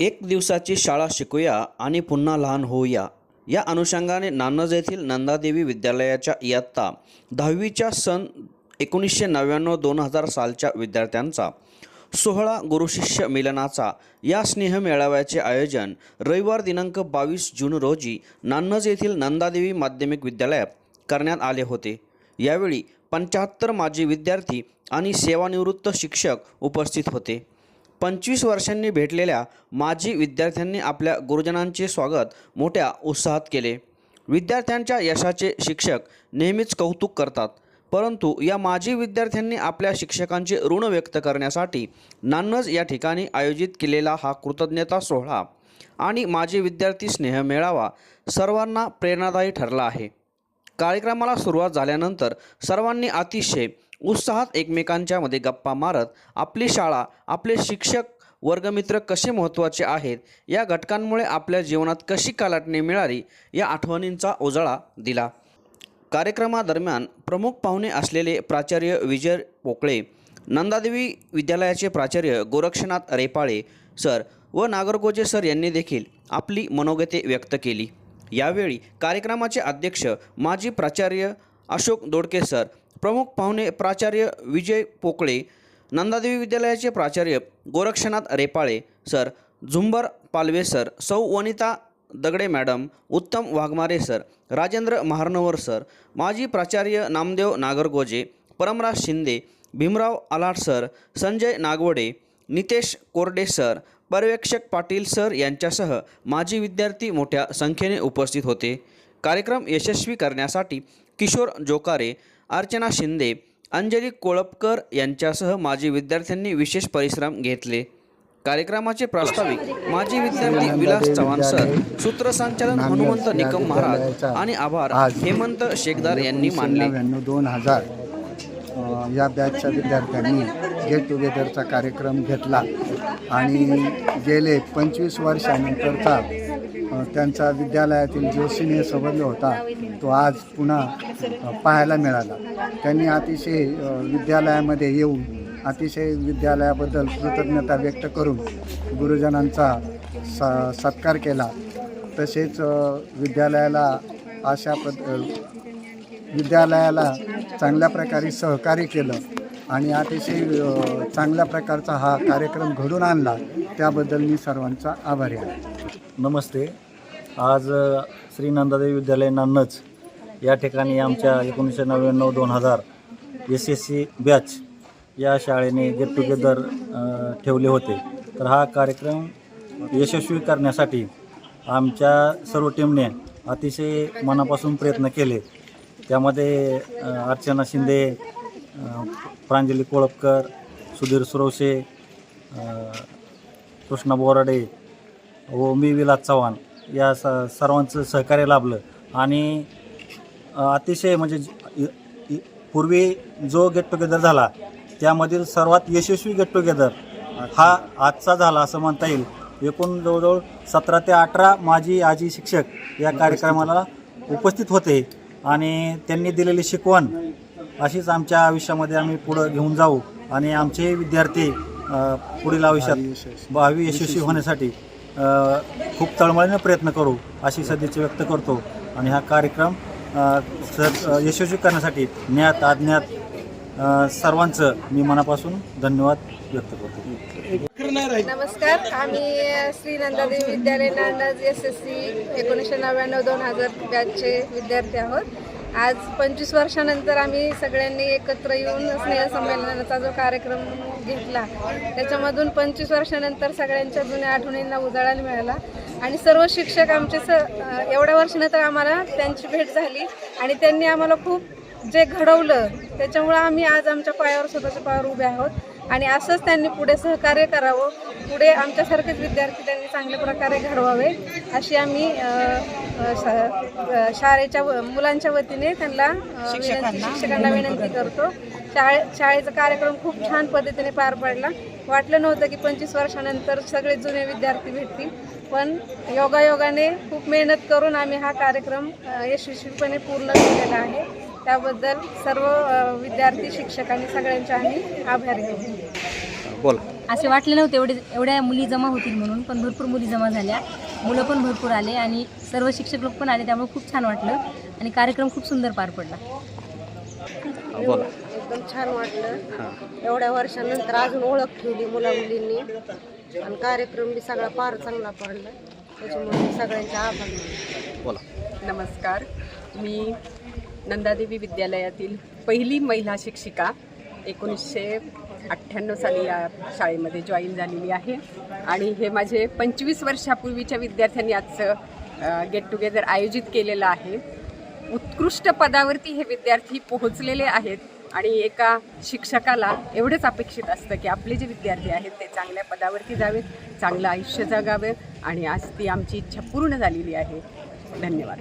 एक दिवसाची शाळा शिकूया आणि पुन्हा लहान होऊया. या अनुषंगाने नान्नज येथील नंदादेवी विद्यालयाच्या इयत्ता दहावीच्या सन एकोणीसशे नव्याण्णव दोन हजार सालच्या विद्यार्थ्यांचा सोहळा गुरुशिष्य मिलनाचा या स्नेह मेळाव्याचे आयोजन रविवार दिनांक बावीस जून रोजी नान्नज येथील नंदादेवी माध्यमिक विद्यालयात करण्यात आले होते. यावेळी पंच्याहत्तर माजी विद्यार्थी आणि सेवानिवृत्त शिक्षक उपस्थित होते. पंचवीस वर्षांनी भेटलेल्या माजी विद्यार्थ्यांनी आपल्या गुरुजनांचे स्वागत मोठ्या उत्साहात केले. विद्यार्थ्यांच्या यशाचे शिक्षक नेहमीच कौतुक करतात परंतु या माजी विद्यार्थ्यांनी आपल्या शिक्षकांचे ऋण व्यक्त करण्यासाठी नान्नज या ठिकाणी आयोजित केलेला हा कृतज्ञता सोहळा आणि माजी विद्यार्थी स्नेह मेळावा सर्वांना प्रेरणादायी ठरला आहे. कार्यक्रमाला सुरुवात झाल्यानंतर सर्वांनी अतिशय उत्साहात एकमेकांच्या मध्ये गप्पा मारत आपली शाळा आपले शिक्षक वर्गमित्र कसे महत्त्वाचे आहेत या घटकांमुळे आपल्या जीवनात कशी कालाटणी मिळाली या आठवणींचा उजाळा दिला. कार्यक्रमादरम्यान प्रमुख पाहुणे असलेले प्राचार्य विजय पोकळे नंदादेवी विद्यालयाचे प्राचार्य गोरक्षनाथ रेपाळे सर व नागरगोजे सर यांनी देखील आपली मनोगते व्यक्त केली. यावेळी कार्यक्रमाचे अध्यक्ष माजी प्राचार्य अशोक दोडके सर प्रमुख पाहुणे प्राचार्य विजय पोकळे नंदादेवी विद्यालयाचे प्राचार्य गोरक्षनाथ रेपाळे सर झुंबर पालवे सर सौ Vanita Dagade madam Uttam Waghmare sir Rajendra Maharnavar sir माजी प्राचार्य नामदेव नागरगोजे परमराज शिंदे भीमराव आलाट सर संजय नागवडे नितेश कोरडे सर पर्यवेक्षक पाटील सर यांच्यासह माजी विद्यार्थी मोठ्या संख्येने उपस्थित होते. कार्यक्रम यशस्वी करण्यासाठी किशोर जोकारे अर्चना शिंदे अंजली कोळपकर यांच्यासह माजी विद्यार्थ्यांनी विशेष परिश्रम घेतले. कार्यक्रमाचे प्रास्ताविक माजी विद्यार्थी विलास चव्हाण सर सूत्रसंचालन हनुमंत निकम महाराज आणि आभार हेमंत शेखदार यांनी मानले. दोन हजार या बॅचच्या विद्यार्थ्यांनी गेट टुगेदरचा कार्यक्रम घेतला. आणि गेले पंचवीस वर्षानंतरचा त्यांचा विद्यालयातील जो सिनियर सबंध होता तो आज पुन्हा पाहायला मिळाला. त्यांनी अतिशय विद्यालयामध्ये येऊन अतिशय विद्यालयाबद्दल कृतज्ञता व्यक्त करून गुरुजनांचा स सत्कार केला. तसेच विद्यालयाला अशा पद विद्यालयाला चांगल्या प्रकारे सहकार्य केलं. आणि अतिशय चांगल्या प्रकारचा हा कार्यक्रम घडून आणला त्याबद्दल मी सर्वांचा आभारी आहे. नमस्ते. आज श्री नंदादेवी विद्यालय या ठिकाणी आमच्या एकोणीसशे नव्याण्णव दोन हजार एस एस सी बॅच या शाळेने गेट टुगेदर ठेवले होते. तर हा कार्यक्रम यशस्वी करण्यासाठी आमच्या सर्व टीमने अतिशय मनापासून प्रयत्न केले. त्यामध्ये अर्चना शिंदे प्रांजली कोळपकर सुधीर सुरवशे अ, कृष्णा बोराडे व मी विलास चव्हाण या स सर्वांचं सहकार्य लाभलं. आणि अतिशय म्हणजे ज- इ- इ- पूर्वी जो गेट टुगेदर झाला त्यामधील सर्वात यशस्वी गेट टुगेदर हा आजचा झाला असं म्हणता येईल. एकूण जवळजवळ सतरा ते अठरा माजी आजी शिक्षक या कार्यक्रमाला उपस्थित होते आणि त्यांनी दिलेली शिकवण अशीच आमच्या आयुष्यामध्ये आम्ही पुढं घेऊन जाऊ आणि आमचे विद्यार्थी पुढील आयुष्यात भावी यशस्वी. होण्यासाठी खूप तळमळीने प्रयत्न करू अशी सदिच्छा व्यक्त करतो. आणि हा कार्यक्रम यशस्वी करण्यासाठी ज्ञात अज्ञात सर्वांचं मी मनापासून धन्यवाद व्यक्त करतो. नमस्कार. आम्ही श्री नंदादेवी विद्यालय नांदाज एस एस सी एकोणीसशे नव्याण्णव दोन हजार बॅचचे विद्यार्थी आहोत. आज पंचवीस वर्षानंतर आम्ही सगळ्यांनी एकत्र येऊन स्नेहसंमेलनाचा जो कार्यक्रम घेतला त्याच्यामधून पंचवीस वर्षानंतर सगळ्यांच्या जुन्या आठवणींना उजाळा मिळाला. आणि सर्व शिक्षक आमचे स एवढ्या एवढ्या वर्षानंतर आम्हाला त्यांची भेट झाली आणि त्यांनी आम्हाला खूप जे घडवलं त्याच्यामुळं आम्ही आज आमच्या पायावर स्वतःच्या पायावर उभे आहोत. आणि असंच त्यांनी पुढे सहकार्य करावं पुढे आमच्यासारखेच विद्यार्थी त्यांनी चांगल्या प्रकारे घडवावे अशी आम्ही शाळेच्या व- मुलांच्या वतीने त्यांना विनंती शिक्षकांना विनंती करतो. शाळे शाळेचा कार्यक्रम खूप छान पद्धतीने पार पडला. वाटलं नव्हतं की पंचवीस वर्षानंतर सगळे जुने विद्यार्थी भेटतील पण योगायोगाने खूप मेहनत करून आम्ही हा कार्यक्रम यशस्वीपणे पूर्ण केलेला आहे. त्याबद्दल सर्व विद्यार्थी शिक्षक आणि सगळ्यांचे आम्ही आभारी आहोत. बोला. असे वाटले नव्हते एवढे एवढ्या मुली जमा होतील म्हणून पण भरपूर मुली जमा झाल्या. मुलं पण भरपूर आले आणि सर्व शिक्षक लोक पण आले त्यामुळे खूप छान वाटलं आणि कार्यक्रम खूप सुंदर पार पडला. बोला. एकदम छान वाटलं. एवढ्या वर्षानंतर अजून ओळख ठेवली मुला मुलींनी आणि कार्यक्रम बी सगळा फार चांगला पडला. त्याच्यामुळे मी सगळ्यांचे आभार. बोला. नमस्कार. मी नंदादेवी विद्यालयातील पहिली महिला शिक्षिका एकोणीसशे अठ्ठ्याण्णव साली या शाळेमध्ये जॉईन झालेली आहे. आणि हे माझे पंचवीस वर्षापूर्वीच्या विद्यार्थ्यांनी आजचं गेट टुगेदर आयोजित केलेलं आहे. उत्कृष्ट पदावरती हे विद्यार्थी पोहोचलेले आहेत आणि एका शिक्षकाला एवढंच अपेक्षित असतं की आपले जे विद्यार्थी आहेत ते चांगल्या पदावरती जावेत चांगलं आयुष्य जगावे आणि आज ती आमची इच्छा पूर्ण झालेली आहे. धन्यवाद.